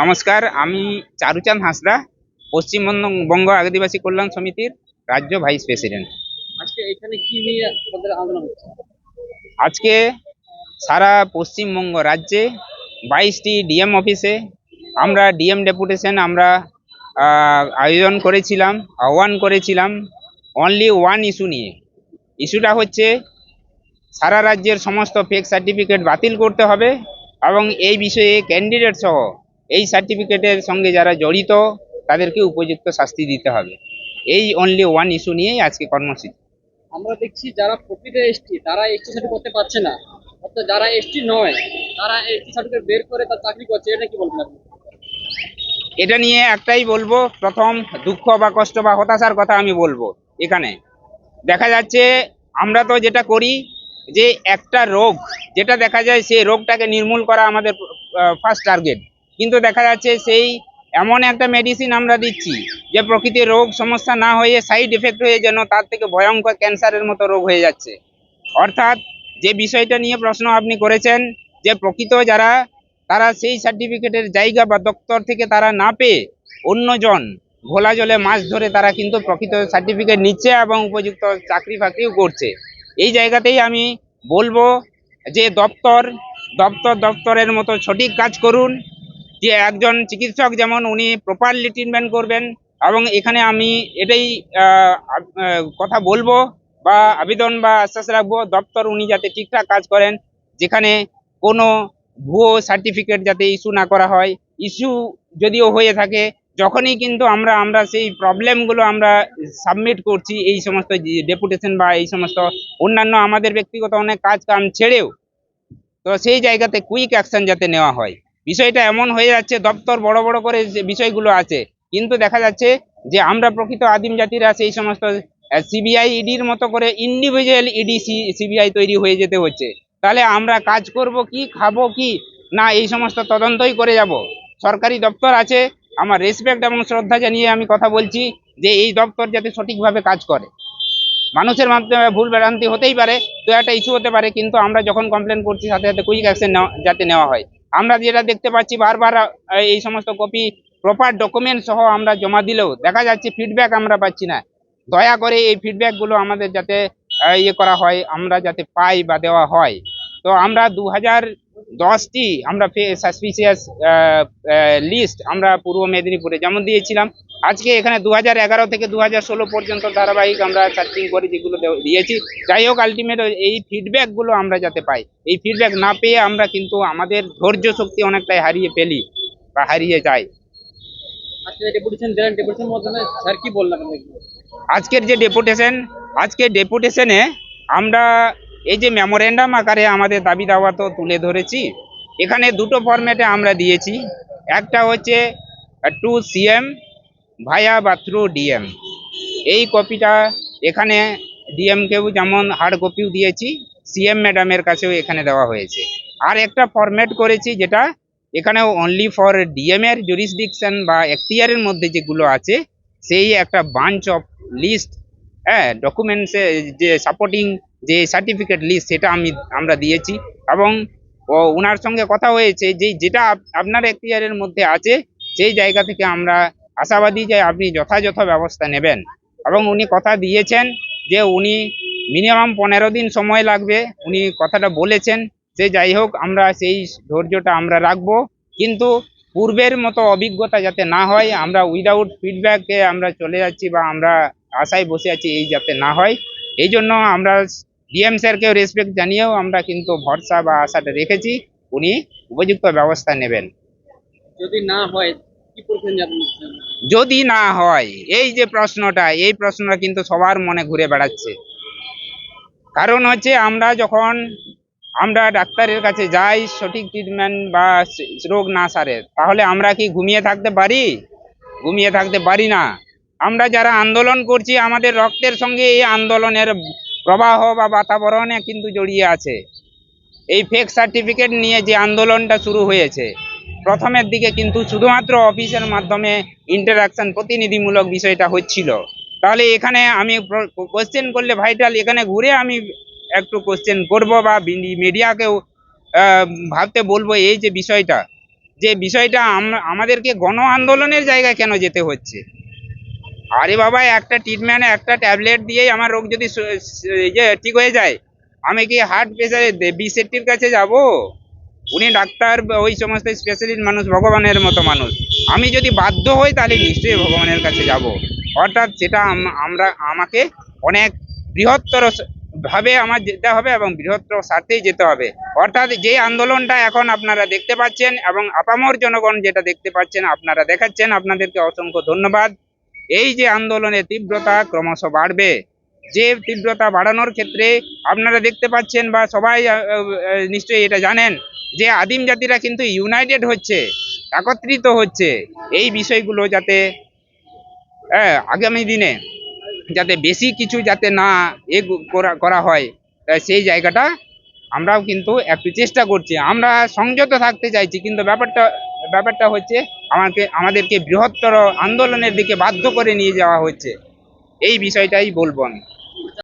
নমস্কার আমি চারুচাঁদ হাঁসদা পশ্চিমবঙ্গ আদিবাসী কল্যাণ সমিতির রাজ্য ভাইস প্রেসিডেন্ট। আজকে এখানে কি নিয়ে হচ্ছে? আজকে সারা পশ্চিমবঙ্গ রাজ্যে বাইশটি ডিএম অফিসে আমরা ডিএম ডেপুটেশন আমরা আয়োজন করেছিলাম আহ্বান করেছিলাম অনলি ওয়ান ইস্যু নিয়ে। ইস্যুটা হচ্ছে সারা রাজ্যের সমস্ত ফেক সার্টিফিকেট বাতিল করতে হবে এবং এই বিষয়ে ক্যান্ডিডেট সহ এই সার্টিফিকেটের সঙ্গে যারা জড়িত তাদেরকে উপযুক্ত শাস্তি দিতে হবে। এই অনলি ওয়ান ইস্যু নিয়েই আজকে কর্মসূচি। আমরা দেখছি যারা প্রকৃত এসটি তারা এসটি সার্টিফিকেট করতে পারছে না। অর্থাৎ যারা এসটি নয় তারা এসটি সার্টিফিকেট বের করে তার চাকরি করছে এটা কি বলবেন আপনি? এটা নিয়ে একটাই বলব প্রথম দুঃখ বা কষ্ট বা হতাশার কথা আমি বলব এখানে। দেখা যাচ্ছে আমরা তো যেটা করি যে একটা রোগ যেটা দেখা যায় সেই রোগটাকে নির্মূল করা আমাদের ফার্স্ট টার্গেট কিন্তু দেখা যাচ্ছে সেই এমন একটা মেডিসিন আমরা দিচ্ছি যে প্রকৃতির রোগ সমস্যা না হয়ে সাইড এফেক্ট হয়ে যেন তার থেকে ভয়ঙ্কর ক্যান্সারের মতো রোগ হয়ে যাচ্ছে। অর্থাৎ যে বিষয়টা নিয়ে প্রশ্ন আপনি করেছেন যে প্রকৃত যারা, তারা সেই সার্টিফিকেটের জায়গা বা দপ্তর থেকে তারা না পেয়ে অন্যজন ঘোলা জলে মাছ ধরে তারা কিন্তু প্রকৃত সার্টিফিকেট নিচ্ছে এবং উপযুক্ত চাকরি ফাকরিও করছে। এই জায়গাতেই আমি বলব যে দপ্তর দপ্তর দপ্তরের মতো সঠিক কাজ করুন, যে একজন চিকিৎসক যেমন উনি প্রপারলি ট্রিটমেন্ট করবেন এবং এখানে আমি এটাই কথা বলব বা আবেদন বা আশ্বাস রাখব, দপ্তর উনি যাতে ঠিকঠাক কাজ করেন, যেখানে কোনো ভুয়ো সার্টিফিকেট যাতে ইস্যু না করা হয়। ইস্যু যদিও হয়ে থাকে যখনই কিন্তু আমরা আমরা সেই প্রবলেমগুলো আমরা সাবমিট করছি, এই সমস্ত ডেপুটেশন বা এই সমস্ত অন্যান্য আমাদের ব্যক্তিগত অনেক কাজ কাম ছেড়েও, তো সেই জায়গাতে কুইক অ্যাকশন যাতে নেওয়া হয়। বিষয়টা এমন হয়ে যাচ্ছে, দপ্তর বড় বড় করে যে বিষয়গুলো আছে, কিন্তু দেখা যাচ্ছে যে আমরা প্রকৃত আদিম জাতিরা সেই সমস্ত সিবিআই ইডির মতো করে ইন্ডিভিজুয়াল ইডি সিবিআই তৈরি হয়ে যেতে হচ্ছে। তাহলে আমরা কাজ করব কি, খাব কি, না এই সমস্ত তদন্তই করে যাব? সরকারি দপ্তর আছে আমার রেসপেক্ট এবং শ্রদ্ধা জানিয়ে আমি কথা বলছি যে এই দপ্তর যাতে সঠিকভাবে কাজ করে। মানুষের মাধ্যমে ভুল ভ্রান্তি হতেই পারে, তো একটা ইস্যু হতে পারে, কিন্তু আমরা যখন কমপ্লেন করছি, সাথে সাথে কুইক অ্যাকশন যাতে নেওয়া হয়। আমরা যেটা দেখতে পাচ্ছি, বারবার এই সমস্ত কপি প্রপার ডকুমেন্ট সহ আমরা জমা দিলেও দেখা যাচ্ছে ফিডব্যাক আমরা পাচ্ছি না। দয়া করে এই ফিডব্যাকগুলো আমাদের যাতে ইয়ে করা হয়, আমরা যাতে পাই বা দেওয়া হয়। তো আমরা দু হাজার দশটি আমরা সাসপিসিয়াস লিস্ট আমরা পূর্ব মেদিনীপুরে যেমন দিয়েছিলাম। আজকে এখানে দু থেকে দু পর্যন্ত ধারাবাহিক আমরা সার্চিং করে যেগুলো দিয়েছি। যাই হোক আলটিমেট এই ফিডব্যাকগুলো আমরা যাতে পাই। এই ফিডব্যাক না পেয়ে আমরা কিন্তু আমাদের ধৈর্য শক্তি অনেকটাই হারিয়ে ফেলি বা হারিয়ে যায় আজকের যে ডেপুটেশন আজকে ডেপুটেশনে আমরা এই যে মেমোরেন্ডাম আকারে আমাদের দাবি দাওয়া তো তুলে ধরেছি, এখানে দুটো ফরম্যাটে আমরা দিয়েছি। একটা হচ্ছে টু সিএম ভায়া বা থ্রু ডিএম এই কপিটা এখানে ডিএমকেও যেমন হার্ড কপিও দিয়েছি সিএম ম্যাডামের কাছেও এখানে দেওয়া হয়েছে। আর একটা ফরম্যাট করেছি যেটা এখানে অনলি ফর ডিএম এর জুরিসডিকশন বা এখতিয়ারের মধ্যে যেগুলো আছে, সেই একটা বাঞ্চ অফ লিস্ট হ্যাঁ ডকুমেন্টসে যে সাপোর্টিং যে সার্টিফিকেট লিস্ট সেটা আমি, আমরা দিয়েছি এবং ওনার সঙ্গে কথা হয়েছে যে যেটা আপ- আপনার এখতিয়ারের মধ্যে আছে, সেই জায়গা থেকে আমরা আশাবাদী যে আপনি যথাযথ ব্যবস্থা নেবেন। এবং উনি কথা দিয়েছেন যে উনি মিনিমাম পনেরো দিন সময় লাগবে, উনি কথাটা বলেছেন সে যাই হোক, আমরা সেই ধৈর্যটা আমরা রাখব। কিন্তু পূর্বের মতো অভিজ্ঞতা যাতে না হয়, আমরা উইদাউট ফিডব্যাকে আমরা চলে যাচ্ছি বা আমরা আশায় বসে আছি এই যাতে না হয়। এই জন্য আমরা ডিএম স্যারকেও রেসপেক্ট জানিয়েও আমরা কিন্তু ভরসা বা আশাটা রেখেছি উনি উপযুক্ত ব্যবস্থা নেবেন। যদি না হয় যদি না হয় এই যে প্রশ্নটা এই প্রশ্নটা কিন্তু সবার মনে ঘুরে বেড়াচ্ছে। কারণ হচ্ছে আমরা যখন আমরা ডাক্তারের কাছে যাই সঠিক ট্রিটমেন্ট বা রোগ না সারে তাহলে আমরা কি ঘুমিয়ে থাকতে পারি? ঘুমিয়ে থাকতে পারি না। আমরা যারা আন্দোলন করছি আমাদের রক্তের সঙ্গে এই আন্দোলনের প্রবাহ বা বাতাবরণে কিন্তু জড়িয়ে আছে। এই ফেক সার্টিফিকেট নিয়ে যে আন্দোলনটা শুরু হয়েছে, প্রথমের দিকে কিন্তু শুধুমাত্র অফিসের মাধ্যমে ইন্টারাকশন প্রতিনিধিমূলক বিষয়টা হচ্ছিল। তাহলে এখানে আমি কোশ্চেন করলে ভাইটাল এখানে ঘুরে আমি একটু কোশ্চেন করব বা মিডিয়াকেও ভাবতে বলব এই যে বিষয়টা। যে বিষয়টা আম- আমাদেরকে গণ আন্দোলনের জায়গায় কেন যেতে হচ্ছে? আরে বাবা, একটা ট্রিটমেন্ট একটা ট্যাবলেট দিয়েই আমার রোগ যদি সু- ইয়ে ঠিক হয়ে যায়, আমি কি হার্ট প্রেসারে বি কাছে যাব? উনি ডাক্তার, ওই সমস্ত স্পেশালিস্ট মানুষ, ভগবানের মতো মানুষ। আমি যদি বাধ্য হই, তাহলে নিশ্চয়ই ভগবানের কাছে যাব। অর্থাৎ সেটা আম- আমরা, আমাকে অনেক বৃহত্তর ভাবে আমার যেতে হবে এবং বৃহত্তর স্বার্থেই যেতে হবে। অর্থাৎ যে আন্দোলনটা এখন আপনারা দেখতে পাচ্ছেন এবং আপামর জনগণ যেটা দেখতে পাচ্ছেন, আপনারা দেখাচ্ছেন, আপনাদেরকে অসংখ্য ধন্যবাদ। এই যে আন্দোলনের তীব্রতা ক্রমশ বাড়বে, যে তীব্রতা বাড়ানোর ক্ষেত্রে আপনারা দেখতে পাচ্ছেন বা সবাই নিশ্চয়ই এটা জানেন যে আদিম জাতিরা কিন্তু ইউনাইটেড হচ্ছে, একত্রিত হচ্ছে। এই বিষয়গুলো যাতে হ্যাঁ আগামী দিনে যাতে বেশি কিছু যাতে না এ করা হয় সেই জায়গাটা আমরাও কিন্তু একটু চেষ্টা করছি। আমরা সংযত থাকতে চাইছি, কিন্তু ব্যাপারটা ব্যাপারটা হচ্ছে আমাকে আমাদেরকে বৃহত্তর আন্দোলনের দিকে বাধ্য করে নিয়ে যাওয়া হচ্ছে এই বিষয়টাই বলব আমি।